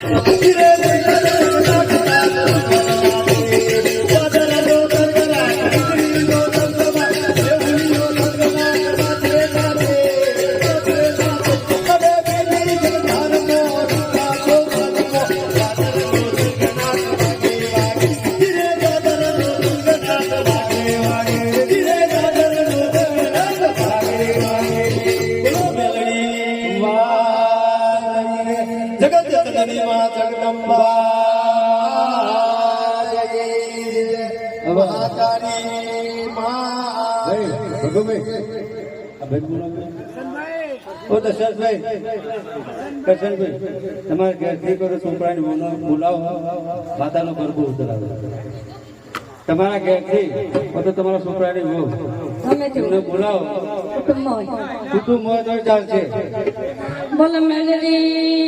¡Gracias! જગત જનની માં જગદંબા જય મહાકાળી માં તમારે ઘેરથી કરો છોકરાને બોલાવો માતાનો ગરબો ઉતરાવો. તમારા ઘેરથી તો તમારા છોકરાને બહુ બોલાવો. કુટુંબ તો ચાલશે. બોલો મેલડી.